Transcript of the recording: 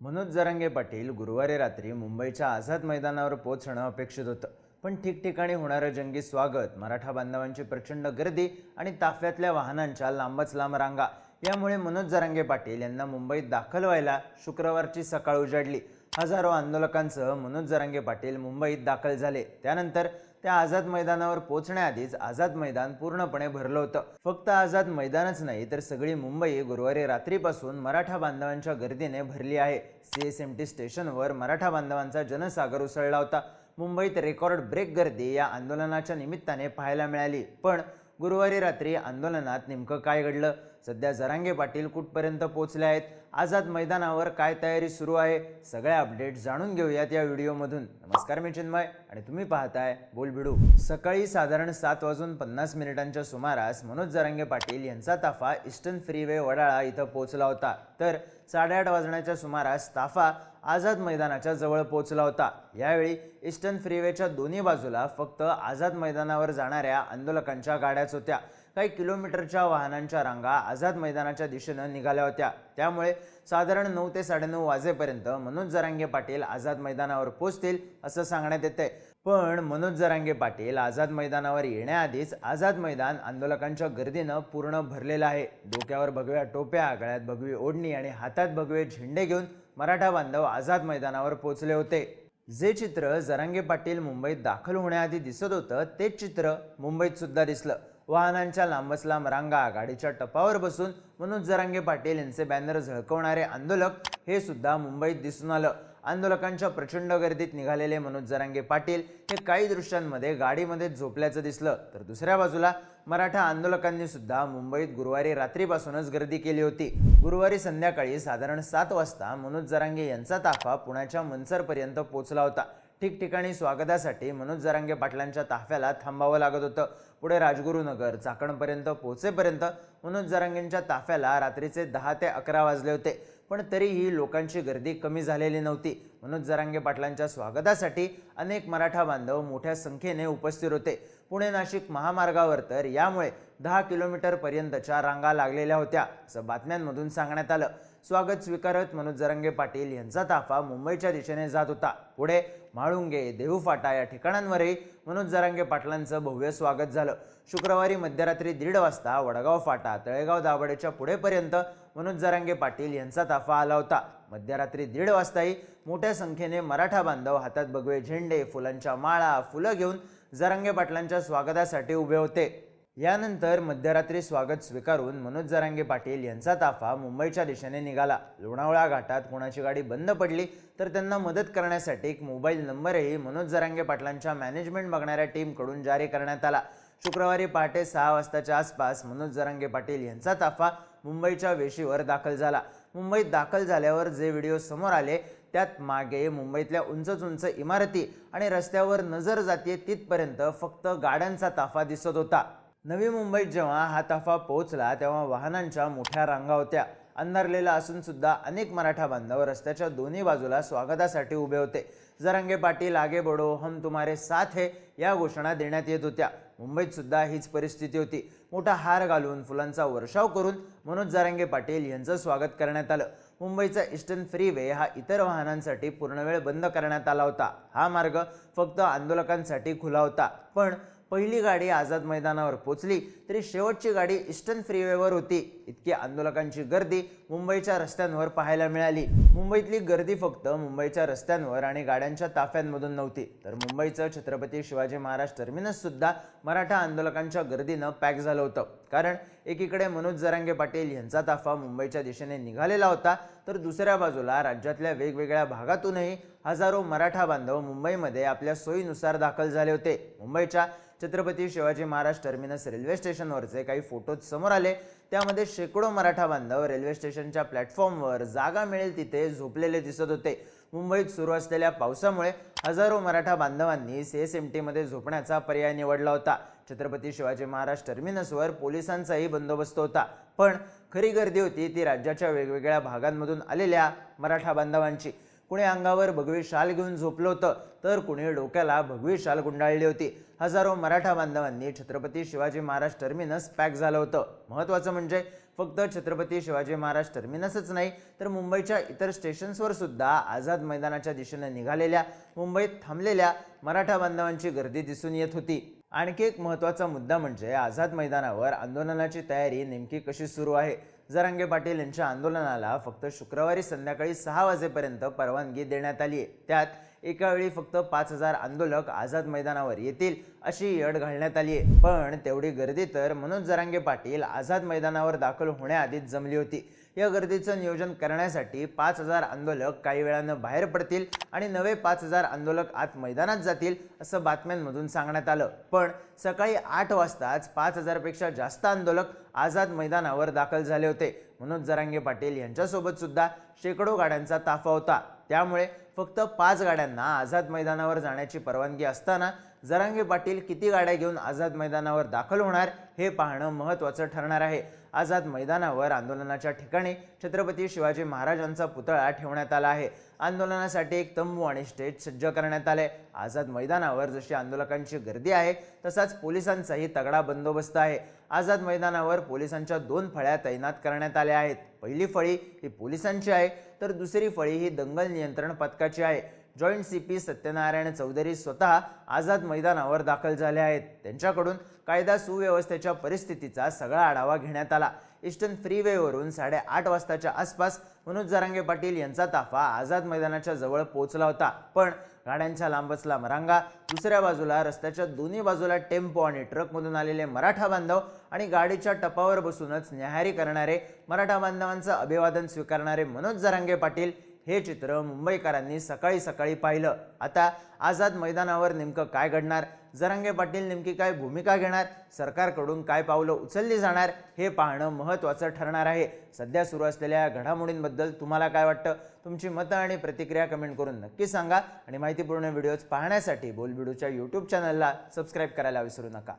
मनोज जरांगे पाटील गुरुवारी रात्री मुंबईच्या आझाद मैदानावर पोहोचणं अपेक्षित होतं. पण ठिकठिकाणी होणारं जंगी स्वागत मराठा बांधवांची प्रचंड गर्दी आणि ताफ्यातल्या वाहनांच्या लांबच लांब रांगा यामुळे मनोज जरांगे पाटील यांना मुंबईत दाखल व्हायला शुक्रवारची सकाळ उजाडली. हजारो आंदोलकांसह मनोज जरांगे पाटील मुंबईत दाखल झाले. त्यानंतर त्या आझाद मैदानावर पोहोचण्याआधीच आझाद मैदान पूर्णपणे भरलं होतं. फक्त आझाद मैदानच नाही तर सगळी मुंबई गुरुवारी रात्रीपासून मराठा बांधवांच्या गर्दीने भरली आहे. सी एस एम टी स्टेशनवर मराठा बांधवांचा जनसागर उसळला होता. मुंबईत रेकॉर्ड ब्रेक गर्दी या आंदोलनाच्या निमित्ताने पाहायला मिळाली. पण गुरुवारी रात्री आंदोलनात नेमकं काय घडलं? सध्या जरांगे पाटील कुठपर्यंत पोहोचले आहेत? आझाद मैदानावर काय तयारी सुरू आहे? सगळ्या अपडेट जाणून घेऊयात या व्हिडिओमधून. नमस्कार मी चिन्मय आणि तुम्ही पाहताय बोलबिडू. सकाळी साधारण सात वाजून पन्नास मिनिटांच्या सुमारास मनोज जरांगे पाटील यांचा ताफा ईस्टर्न फ्रीवे वडाळा इथं पोहोचला होता. तर साडेआठ वाजण्याच्या सुमारास ताफा आझाद मैदानाच्या जवळ पोहोचला होता. यावेळी ईस्टर्न फ्रीवेच्या दोन्ही बाजूला फक्त आझाद मैदानावर जाणाऱ्या आंदोलकांच्या गाड्याच होत्या. काही किलोमीटरच्या वाहनांच्या रांगा आझाद मैदानाच्या दिशेनं निघाल्या होत्या. त्यामुळे साधारण नऊ ते साडेनऊ वाजेपर्यंत मनोज जरांगे पाटील आझाद मैदानावर पोहोचतील असं सांगण्यात येते पण मनोज जरांगे पाटील आझाद मैदानावर येण्याआधीच आझाद मैदान आंदोलकांच्या गर्दीनं पूर्ण भरलेलं आहे. डोक्यावर भगव्या टोप्या गळ्यात भगवी ओढणी आणि हातात भगवे झेंडे घेऊन मराठा बांधव आझाद मैदानावर पोचले होते. जे चित्र जरांगे पाटील मुंबईत दाखल होण्याआधी दिसत होतं तेच चित्र मुंबईत सुद्धा दिसलं. वाहनांच्या लांबच लांब रांगा गाडीच्या टपावर बसून मनोज जरांगे पाटील यांचे बॅनर झळकवणारे आंदोलक हे सुद्धा मुंबईत दिसून आलं. आंदोलकांच्या प्रचंड गर्दीत निघालेले मनोज जरांगे पाटील हे काही दृश्यांमध्ये गाडीमध्ये झोपल्याचं दिसलं. तर दुसऱ्या बाजूला मराठा आंदोलकांनी सुद्धा मुंबईत गुरुवारी रात्रीपासूनच गर्दी केली होती. गुरुवारी संध्याकाळी साधारण सात वाजता मनोज जरांगे यांचा ताफा पुण्याच्या मनसरपर्यंत पोहोचला होता. ठिकठिकाणी स्वागतासाठी मनोज जरांगे पाटलांच्या ताफ्याला थांबावं लागत होतं. पुढे राजगुरुनगर चाकणपर्यंत पोहोचेपर्यंत मनोज जरांगेंच्या ताफ्याला रात्रीचे दहा ते अकरा वाजले होते. पण तरीही लोकांची गर्दी कमी झालेली नव्हती. मनोज जरांगे पाटलांच्या स्वागतासाठी अनेक मराठा बांधव मोठ्या संख्येने उपस्थित होते. पुणे नाशिक महामार्गावर तर यामुळे दहा किलोमीटरपर्यंतच्या रांगा लागलेल्या होत्या असं बातम्यांमधून सांगण्यात आलं. स्वागत स्वीकारत मनोज जरांगे पाटील यांचा ताफा मुंबईच्या दिशेने जात होता. पुढे म्हाळुंगे देहूफाटा या ठिकाणांवरही मनोज जरांगे पाटलांचं भव्य स्वागत झालं. शुक्रवारी मध्यरात्री दीड वाजता वडगाव फाटा तळेगाव दाभाडेच्या पुढेपर्यंत मनोज जरांगे पाटील यांचा ताफा आला होता. मध्यरात्री दीड वाजताही मोठ्या संख्येने मराठा बांधव हातात भगवे झेंडे फुलांच्या माळा फुलं घेऊन जरांगे पाटलांच्या स्वागतासाठी उभे होते. यानंतर मध्यरात्री स्वागत स्वीकारून मनोज जरांगे पाटील यांचा ताफा मुंबईच्या दिशेने निघाला. लोणावळा घाटात कोणाची गाडी बंद पडली तर त्यांना मदत करण्यासाठी एक मोबाईल नंबरही मनोज जरांगे पाटलांच्या मॅनेजमेंट बघणाऱ्या टीमकडून जारी करण्यात आला. शुक्रवारी पहाटे सहा वाजताच्या आसपास मनोज जरांगे पाटील यांचा ताफा मुंबईच्या वेशीवर दाखल झाला. मुंबईत दाखल झाल्यावर जे व्हिडिओ समोर आले त्यात मागे मुंबईतल्या उंचच उंच इमारती आणि रस्त्यावर नजर जाते तिथपर्यंत फक्त गाड्यांचा ताफा दिसत होता. नवी मुंबईत जेव्हा हा ताफा पोहोचला तेव्हा वाहनांच्या मोठ्या रांगा होत्या. अंधारलेला असून सुद्धा अनेक मराठा बांधव रस्त्याच्या दोन्ही बाजूला स्वागतासाठी उभे होते. जरांगे पाटील आगे बडो हम तुम्हारे साथ हे या घोषणा देण्यात येत होत्या. मुंबईत सुद्धा हीच परिस्थिती होती. मोठा हार घालून फुलांचा वर्षाव करून मनोज जरांगे पाटील यांचं स्वागत करण्यात आलं. मुंबईचा ईस्टर्न फ्रीवे हा इतर वाहनांसाठी पूर्णवेळ बंद करण्यात आला होता. हा मार्ग फक्त आंदोलकांसाठी खुला होता. पण पहिली गाडी आझाद मैदानावर पोचली तरी शेवटची गाडी ईस्टर्न फ्रीवेवर होती. इतकी आंदोलकांची गर्दी मुंबईच्या रस्त्यांवर पाहायला मिळाली. मुंबईतली गर्दी फक्त मुंबईच्या रस्त्यांवर आणि गाड्यांच्या ताफ्यांमधून नव्हती. तर मुंबईचं छत्रपती शिवाजी महाराज टर्मिनस सुद्धा मराठा आंदोलकांच्या गर्दीनं पॅक झालं होतं. कारण एकीकडे मनोज जरांगे पाटील यांचा ताफा मुंबईच्या दिशेने निघालेला होता तर दुसऱ्या बाजूला राज्यातल्या वेगवेगळ्या भागातूनही हजारो मराठा बांधव मुंबईमध्ये आपल्या सोयीनुसार दाखल झाले होते. मुंबईच्या छत्रपती शिवाजी महाराज टर्मिनस रेल्वे स्टेशनवरचे काही फोटोज समोर आले. त्यामध्ये शेकडो मराठा बांधव रेल्वे स्टेशनच्या प्लॅटफॉर्मवर जागा मिळेल तिथे झोपलेले दिसत होते. मुंबईत सुरू असलेल्या पावसामुळे हजारो मराठा बांधवांनी सी एस एम टीमध्ये झोपण्याचा पर्याय निवडला होता. छत्रपती शिवाजी महाराज टर्मिनसवर पोलिसांचाही बंदोबस्त होता. पण खरी गर्दी होती ती राज्याच्या वेगवेगळ्या भागांमधून आलेल्या मराठा बांधवांची. कुणी अंगावर भगवी शाल घेऊन झोपलं होतं तर कुणी डोक्याला भगवी शाल गुंडाळली होती. हजारो मराठा बांधवांनी छत्रपती शिवाजी महाराज टर्मिनस पॅक झालं होतं. महत्त्वाचं म्हणजे फक्त छत्रपती शिवाजी महाराज टर्मिनसच नाही तर मुंबईच्या इतर स्टेशन्सवर सुद्धा आझाद मैदानाच्या दिशेने निघालेल्या मुंबईत थांबलेल्या मराठा बांधवांची गर्दी दिसून येत होती. आणखी एक महत्त्वाचा मुद्दा म्हणजे आझाद मैदानावर आंदोलनाची तयारी नेमकी कशी सुरू आहे? जरांगे पाटील यांच्या आंदोलनाला फक्त शुक्रवारी संध्याकाळी सहा वाजेपर्यंत परवानगी देण्यात आली आहे. त्यात एकावेळी फक्त पाच हजार आंदोलक आझाद मैदानावर येतील अशी अट घालण्यात आली आहे. पण तेवढी गर्दी तर मनोज जरांगे पाटील आझाद मैदानावर दाखल होण्याआधीच जमली होती. या गर्दीचं नियोजन करण्यासाठी पाच हजार आंदोलक काही वेळानं बाहेर पडतील आणि नवे पाच हजार आंदोलक आत मैदानात जातील असं बातम्यांमधून सांगण्यात आलं. पण सकाळी आठ वाजताच पाच हजारपेक्षा जास्त आंदोलक आझाद मैदानावर दाखल झाले होते. मनोज जरांगे पाटील यांच्यासोबत सुद्धा शेकडो गाड्यांचा ताफा होता. त्यामुळे फक्त पाच गाड्यांना आझाद मैदानावर जाण्याची परवानगी असताना जरांगे पाटील किती गाड्या घेऊन आझाद मैदानावर दाखल होणार हे पाहणं महत्त्वाचं ठरणार आहे. आझाद मैदानावर आंदोलनाच्या ठिकाणी छत्रपती शिवाजी महाराजांचा पुतळा ठेवण्यात आला आहे. आंदोलनासाठी एक तंबू आणि स्टेज सज्ज करण्यात आले. आझाद मैदानावर जशी आंदोलकांची गर्दी आहे तसाच पोलिसांचाही तगडा बंदोबस्त आहे. आझाद मैदानावर पोलिसांच्या दोन फळ्या तैनात करण्यात आल्या आहेत. पहिली फळी ही पोलिसांची आहे तर दुसरी फळी ही दंगल नियंत्रण पथकाची आहे. Joint C P Satyanarayan Chaudhari स्वतः आझाद मैदानावर दाखल झाले आहेत. त्यांच्याकडून कायदा सुव्यवस्थेच्या परिस्थितीचा सगळा आढावा घेण्यात आला. ईस्टर्न फ्रीवेवरून साडेआठ वाजताच्या आसपास मनोज जरांगे पाटील यांचा ताफा आझाद मैदानाच्या जवळ पोहोचला होता. पण गाड्यांच्या लांबच लांब रांगा दुसऱ्या बाजूला रस्त्याच्या दोन्ही बाजूला टेम्पो आणि ट्रकमधून आलेले मराठा बांधव आणि गाडीच्या टपावर बसूनच न्याहारी करणारे मराठा बांधवांचं अभिवादन स्वीकारणारे मनोज जरांगे पाटील हे चित्र मुंबईकरांनी सकाळी सकाळी पाहिलं. आता आझाद मैदानावर नेमकं काय घडणार? जरांगे पाटील नेमकी काय भूमिका घेणार? सरकारकडून काय पावलं उचलली जाणार? हे पाहणं महत्त्वाचं ठरणार आहे. सध्या सुरू असलेल्या घडामोडींबद्दल तुम्हाला काय वाटतं? तुमची मतं आणि प्रतिक्रिया कमेंट करून नक्की सांगा. आणि माहितीपूर्ण व्हिडिओज पाहण्यासाठी बोलबिडूच्या यूट्यूब चॅनलला सबस्क्राईब करायला विसरू नका.